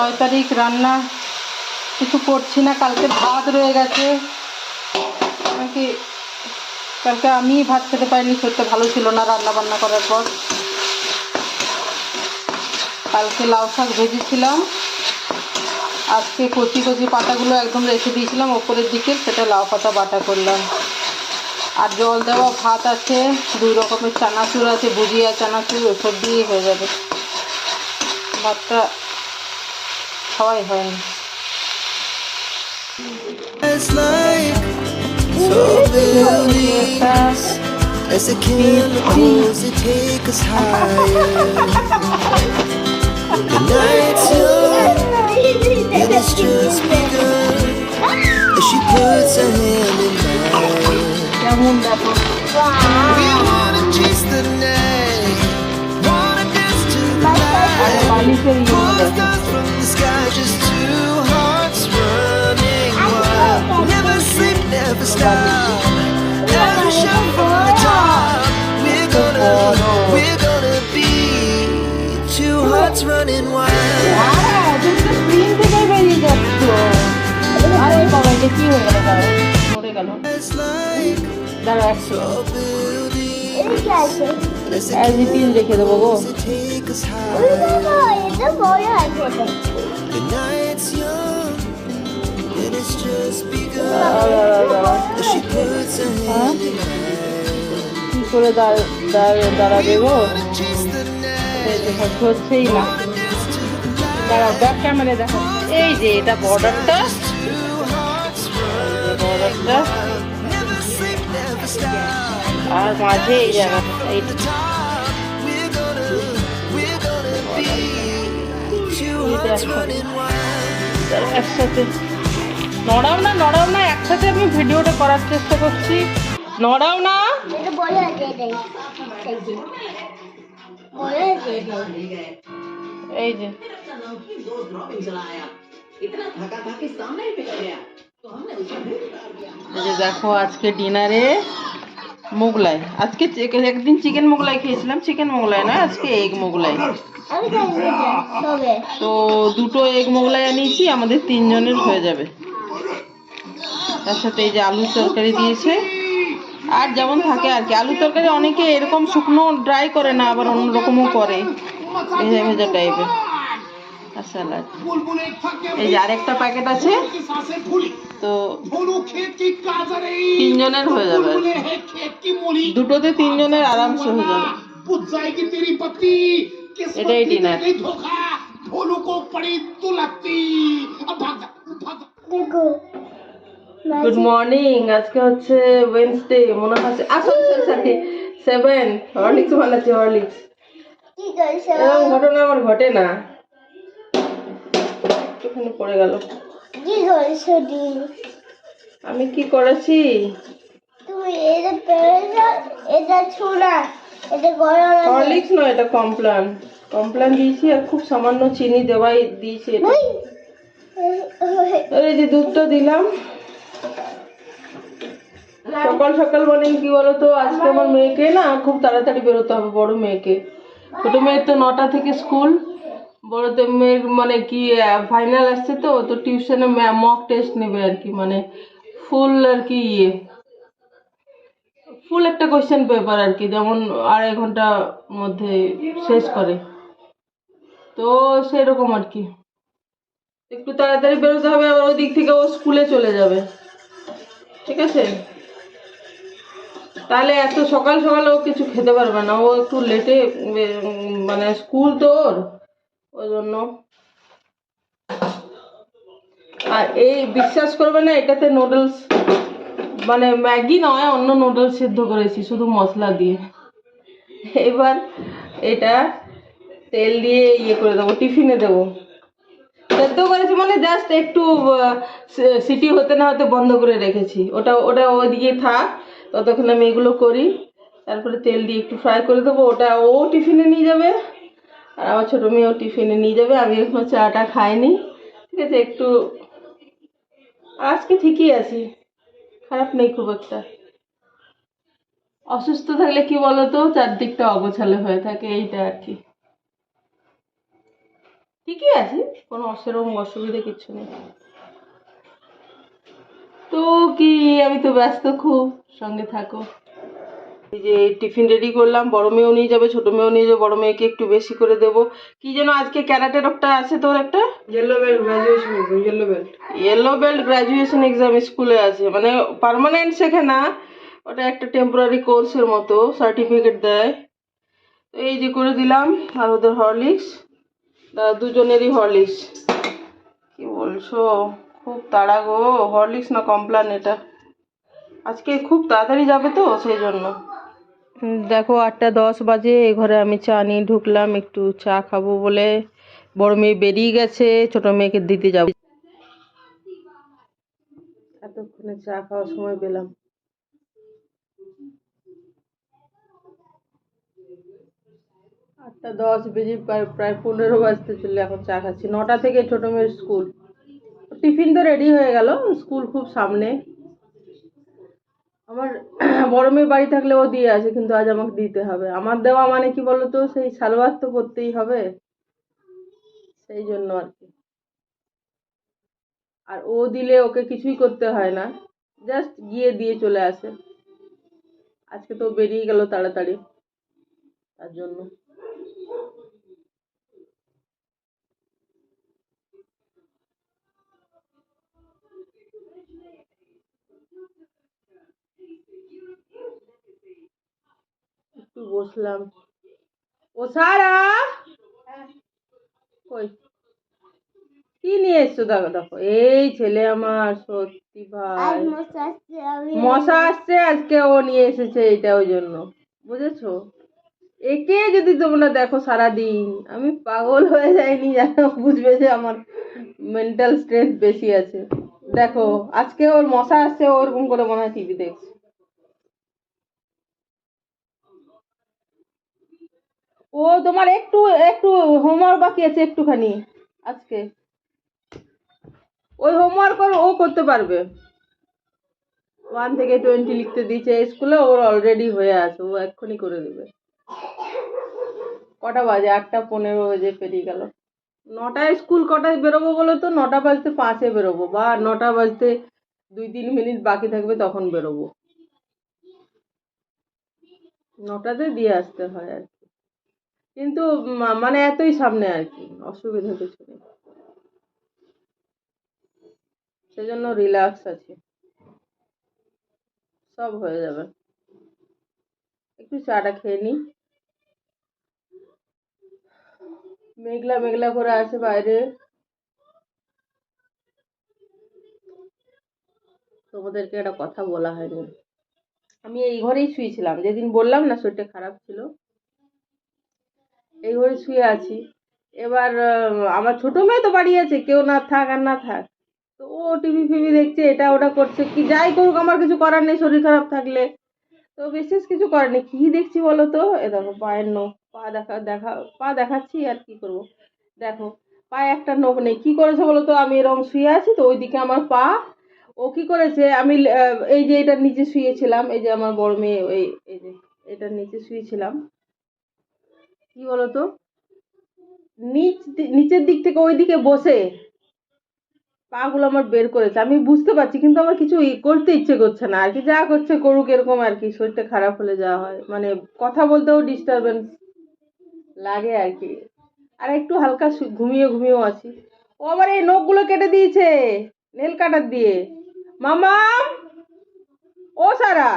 নয় তারিখ রান্না কিছু করছি না, কালকে ভাত রয়ে গেছে। নাকি কালকে আমি ভাত খেতে পারিনি শরীরটা ভালো ছিল না রান্না বান্না করার পর। কালকে লাউ শাক ভেজেছিলাম। আজকে কচি কচি পাতাগুলো একদম রেখে দিয়েছিলাম, ওপরের দিকে সেটা লাউ পাতা বাটা করলাম। আর জল দেওয়া ভাত আছে, দুই রকমের চানাচুর আছে, ভুজিয়া চানাচুর ওসব দিয়েই হয়ে যাবে। ভাতটা খাওয়াই হয়নি It's like tall buildings as the chemicals they take us higher. The night's young and it's just begun as she puts her hand in mine. কেমন দেখো We wanna chase the night, wanna dance to the R light. Stop. Never shout from the top. We're gonna, we're gonna be two hearts running wild. হ্যাঁ বেরিয়ে যাচ্ছ আরে হয়ে ইট রেখে দেবো গো কি করে দাঁড়- দাঁড়- দাঁড়াবে গো হচ্ছেই না দাঁড়াও ব্যাক ক্যামেরা দেখো এই যে এটা বর্ডারটা বর্ডারটা. আর মাঝে এই জায়গাটা এই We're gonna, we're gonna be two hearts running wild. দাঁড়াও, একসাথে নড়াও না নড়াও না একসাথে আমি ভিডিওটা করার চেষ্টা করছি। নড়াও না। এই যে। এই দেখো আজকে ডিনারে মোগলাই। আজকে একদিন চিকেন মোগলাই খেয়েছিলাম। চিকেন মোগলাই না আজকে এগ মোগলাই। তো দুটো এগ মোগলাই আনিয়েছি আমাদের তিনজনের হয়ে যাবে। তার সাথে এই যে আলুর তরকারি দিয়েছে। আর যেমন থাকে আর কি আলুর তরকারি অনেকে এরকম শুকনো ড্রাই করে না আবার অন্যরকমও করে। ভেজা ভেজা টাইপের আর এই যে আরেকটা প্যাকেট আছে। তো তিনজনের হয়ে যাবে। দুটোতে তিনজনের আরামসে হয়ে যাবে। গুড মর্নিং আজকে হচ্ছে ওয়েনসডে মনে হচ্ছে আ sorry sorry sorry seven Horlicks বানাচ্ছি হরলিক্স এরকম ঘটনা আমার ঘটে না। একটুখানি পড়ে গেল। আমি কি করেছি? তুমি এটা পেরেছ? এটা ছোলা। এটা গরম আছে। হরলিক্স নয় এটা কমপ্লান কমপ্লান দিয়েছি আর খুব সামান্য চিনি দেওয়াই দিয়েছি এটা। এই যে দুধটা দিলাম। সকাল সকাল মানে কি বলতো? আজকে আমার মেয়েকে না খুব তাড়াতাড়ি বেরোতে হবে, বড় মেয়েকে। ছোট মেয়ের তো নটা থেকে স্কুল। বড় মেয়ের মানে কি ফাইনাল আসছে তো তো টিউশনে মক টেস্ট নেবে আর কি মানে ফুল আর কি ইয়ে। ফুল একটা কোয়েশ্চেন পেপার আর কি, যেমন আড়াই ঘণ্টার মধ্যে শেষ করে। তো সেরকম আর কি। একটু তাড়াতাড়ি বেরোতে হবে, আবার ওই দিক থেকে ও স্কুলে চলে যাবে। ঠিক আছে? তাহলে এত সকাল সকাল ও কিছু খেতে পারবে না। ও একটু লেটে মানে স্কুল তো ওর ওই জন্য। আর এই বিশ্বাস করবে না, এটাতে নুডলস মানে ম্যাগি নয়, অন্য নুডলস সিদ্ধ করেছি, শুধু মশলা দিয়ে। এবার এটা তেল দিয়ে ইয়ে করে দেবো, টিফিনে দেবো। সেদ্ধ করেছি মানে জাস্ট একটু সিটি হতে না হতে বন্ধ করে রেখেছি। ওটা ওটা ওইদিকে থাক। ততক্ষণ আমি এগুলো করি। তারপরে তেল দিয়ে একটু ফ্রাই করে দেবো। ওটা ও টিফিনে নিয়ে যাবে আর আমার ছোটো মেয়েও টিফিনে নিয়ে যাবে। আমি এখনও চাটা খাইনি। ঠিক আছে, একটু আজকে ঠিকই আছি। খারাপ নেই খুব একটা। অসুস্থ থাকলে কি বলতো? চারদিকটা অগোছালো হয়ে থাকে, এইটা আর কি। ঠিকই আছে, কোনো সেরকম অসুবিধা কিছু নেই। তো কি আমি তো ব্যস্ত খুব। সঙ্গে থাকো। এই যে টিফিন রেডি করলাম বড় মেয়েও নিয়ে যাবে ছোট মেয়েও নিয়ে যাবে বড় মেয়েকে একটু বেশি করে দেব। কি যেন আজকে ক্যারাটের একটা আছে তোর একটা? Yellow belt graduation yellow belt yellow belt graduation exam স্কুলে আছে। মানে পার্মানেন্ট শেখে না ওটা একটা টেম্পোরারি কোর্সের মতো সার্টিফিকেট দেয়। তো এই যে করে দিলাম আর ওদের হরলিক্স দুজনেরই হরলিক্স কি বলছো? খুব তাড়া গো হরলিক্স না কমপ্লান এটা। আজকে খুব তাড়াতাড়ি যাবে তো সেই জন্য। দেখো আটটা দশ বাজে এ ঘরে আমি চা নিয়ে ঢুকলাম একটু চা খাব বলে। বড় মেয়ে বেরিয়ে গেছে ছোট মেয়েকে দিতে যাব। এতক্ষণে চা খাওয়ার সময় পেলাম। আটটা দশ বেজে প্রায় প্রায় পনেরো বাজতে চলে এখন চা খাচ্ছি। নটা থেকে ছোট মেয়ের স্কুল। টিফিন তো রেডি হয়ে গেল স্কুল খুব সামনে। আমার বড় মেয়ে বাড়ি থাকলে ও দিয়ে আসে, কিন্তু আজ আমাকে দিতে হবে। আমার দেওয়া মানে কি বলতো, সেই সালোয়ার তো করতেই হবে। সেই জন্য আর কি। আর ও দিলে ওকে কিছুই করতে হয় না জাস্ট গিয়ে দিয়ে চলে আসে। আজকে তো বেরিয়ে গেল তাড়াতাড়ি, তার জন্য একটু বসলাম। ও সারা? কই? কি নিয়ে এসছো? দেখো দেখো এই ছেলে আমার সত্যি ভাই। মশা আসছে আজকে ও নিয়ে এসেছে এটা ওই জন্য। বুঝেছ? একে যদি তোমরা দেখো সারাদিন আমি পাগল হয়ে যাইনি জানো বুঝবে যে আমার মেন্টাল স্ট্রেংথ বেশি আছে। দেখো আজকে ওর মশা আসছে ওরকম করে মনে হয় টিভি দেখছে। ও তোমার একটু একটু হোমওয়ার্ক বাকি আছে একটুখানি আজকে। ওই হোমওয়ার্ক ও করতে পারবে। ওয়ান থেকে টোয়েন্টি লিখতে দিয়েছে স্কুলে ওর অলরেডি হয়ে আছে, ও এক্ষুনি করে দেবে। কটা বাজে? আটটা পনেরো বাজে পেরিয়ে গেল। নটায় স্কুল কটায় বেরোবো বলে তো? নটা বাজতে পাঁচে বেরোবো বা নটা বাজতে দুই তিন মিনিট বাকি থাকবে তখন বেরোবো। নটাতে দিয়ে আসতে হয় আর কি। কিন্তু মানে এতই সামনে আর কি, অসুবিধা কিছু নেই। সেজন্য রিল্যাক্স আছি। সব হয়ে যাবে। একটু চাটা খেয়ে নিই। মেঘলা মেঘলা করে আছে বাইরে। তোমাদেরকে একটা কথা বলা হয়নি। আমি এই ঘরেই শুয়েছিলাম। যেদিন বললাম না শরীরটা খারাপ ছিল এই ঘরে শুয়ে আছি। এবার আমার ছোট মেয়ে তো বাড়ি আছে, কেউ না থাক আর না থাক। তো ও টিভি ফিভি দেখছে, এটা ওটা করছে, কি যাই করুক, আমার কিছু করার নেই, শরীর খারাপ থাকলে। তো বিশেষ কিছু করার নেই, কী দেখছি বলো তো? এ দেখো, পায়ের নখ, পা দেখা দেখা, পা দেখাচ্ছি আর কি করব। দেখো, পায়ে একটা নখ নেই, কি করেছে বলো তো? আমি এরকম শুয়ে আছি তো, ওইদিকে আমার পা। ও কি করেছে? আমি এই যে এটার নিচে শুয়েছিলাম, এই যে আমার বড় মেয়ে এই এই যে এটার নিচে শুয়েছিলাম। কি বলতো? নিচ নিচের দিক থেকে ওই দিকে বসে পাগুলো আমার বের করেছে। আমি বুঝতে পারছি, কিন্তু আমার কিছু করতে ইচ্ছে করছে না। আর কি যা করছে করুক এরকম আর কি, শরীরটা খারাপ হলে যা হয়। মানে কথা বলতেও ডিস্টারবেন্স লাগে আর কি। আর একটু হালকা ঘুমিয়ে ঘুমিয়েও আছি। ও আবার এই নখগুলো কেটে দিয়েছে, নেল কাটার দিয়ে। মামা ও সারা!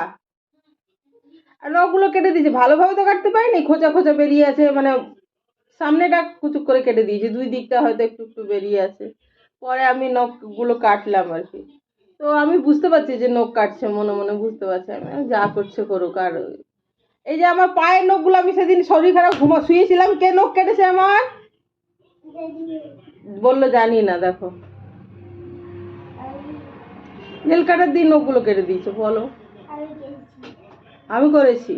আর নখগুলো কেটে দিয়েছে। ভালোভাবে তো কাটতে পারিনি, খোঁচা খোঁচা বেরিয়ে আছে মানে সামনেটা কুচুক করে কেটে দিয়েছে। দুই দিকটা হয়তো একটু একটু বেরিয়ে আছে। পরে আমি নখগুলো কাটলাম আর কি। তো আমি বুঝতে পারছি যে নখ কাটছে, মনে মনে বুঝতে পারছি আমি। যা করছে করুক আর এই যে আমার পায়ের নখগুলো, আমি সেদিন শরীর খারাপ, ঘুমা শুয়েছিলাম। কে নখ কেটেছে আমার? বলল জানি না, দেখো। নেল কাটার দিয়ে নখগুলো কেটে দিয়েছে, বলো। আমি করেছি।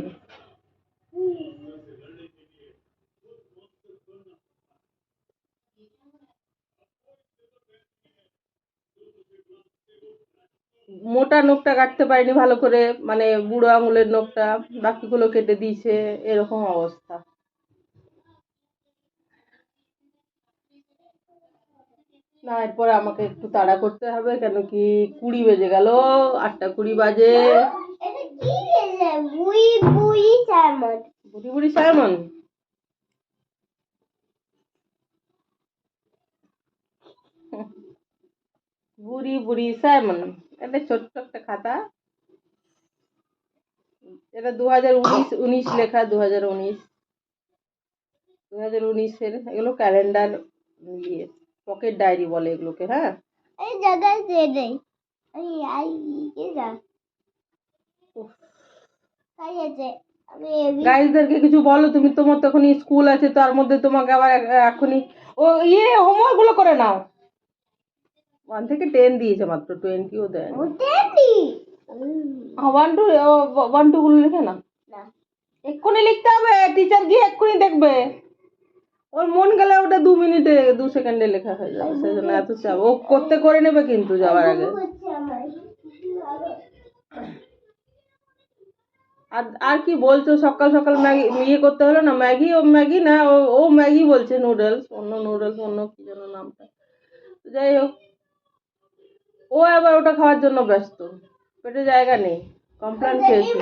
মোটা নোখটা কাটতে পারিনি ভালো করে মানে বুড়ো আঙুলের নোখটা, বাকিগুলো কেটে দিয়েছে, এরকম অবস্থা। না, এরপরে আমাকে একটু তাড়া করতে হবে, কেন কি কুড়ি বেজে গেল, আটটা কুড়ি বাজে। বুড়ি বুড়ি সায়মন? বুড়ি বুড়ি সায়মন, এটা ছোট্ট একটা খাতা। এটা দু হাজার উনিশ উনিশ লেখা দু হাজার উনিশ। দু হাজার উনিশের, এগুলো ক্যালেন্ডার ইয়ে। পকেট ডায়েরি বলে এগুলোকে হ্যাঁ? এই জায়গায় দে দে। এই আই কি যা। কাই আছে। গাইজদেরকে কিছু বলো তুমি তোমার তো এখনই স্কুল আছে তার মধ্যে তোমাকে আবার এখনই ও ইয়ে হোমওয়ার্কগুলো করে নাও। ওয়ান থেকে টেন দিয়েছে মাত্র টোয়েন্টিও দেয় ওয়ান টু ওয়ান টু গুলো লিখে না। এক্ষুনি লিখতে হবে টিচার ওর মন গেলে ওটা দু মিনিটে দু সেকেন্ডে লেখা হয়ে যাবে সেই জন্য এত চাপ। ও করতে করে নেবে কিন্তু যাওয়ার আগে। আর আর কি বলছো? সকাল সকাল ম্যাগি ইয়ে করতে হলো না? ম্যাগি ও ম্যাগি না ও ও ম্যাগি বলছে নুডলস অন্য নুডলস অন্য কি যেন নামটা। যাই হোক ও আবার ওটা খাওয়ার জন্য ব্যস্ত। পেটে জায়গা নেই। কমপ্লেন খেয়েছে।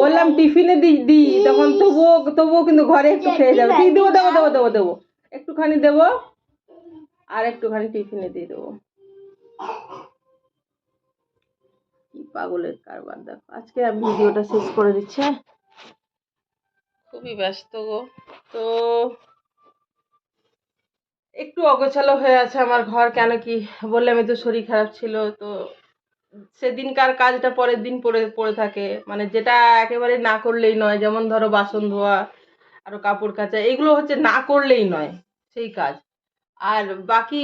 বললাম টিফিনে দি দি তখন তবুও তবুও কিন্তু ঘরে একটু খেয়ে যাবে। ঠিক দেবো দেবো দেবো দেবো দেবো? একটুখানি দেবো আর একটুখানি টিফিনে দিয়ে দেবো। কি পাগলের কারবার দেখো। আজকে আমি ভিডিওটা শেষ করে দিচ্ছি। হ্যাঁ? খুবই ব্যস্ত গো। তো একটু অগোছালো হয়ে আছে আমার ঘর। কেন কি? বললাম তো শরীর খারাপ ছিল তো সেদিনকার কাজটা পরের দিন পড়ে পড়ে থাকে। মানে যেটা একেবারে না করলেই নয়, যেমন ধরো বাসন ধোয়া, আরও কাপড় কাচা, এগুলো হচ্ছে না করলেই নয়, সেই কাজ। আর বাকি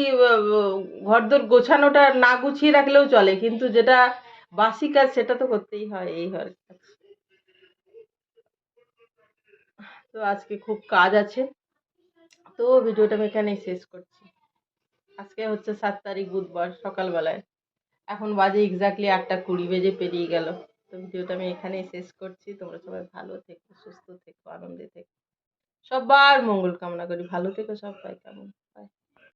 ঘরদোর গোছানোটা না গুছিয়ে রাখলেও চলে, কিন্তু যেটা বাসি কাজ সেটা তো করতেই হয় এই হয়। তো আজকে খুব কাজ আছে। তো ভিডিওটা আমি এখানেই শেষ করছি। আজকে হচ্ছে সাত তারিখ বুধবার, সকালবেলায়। এখন বাজে এক্স্যাক্টলি আটটা কুড়ি বেজে পেরিয়ে গেল। তো ভিডিওটা আমি এখানেই শেষ করছি। তোমরা সবাই ভালো থেকো, সুস্থ থেকো, আনন্দে থেকো। সবার মঙ্গল কামনা করি। ভালো থেকো সবাই, কেমন?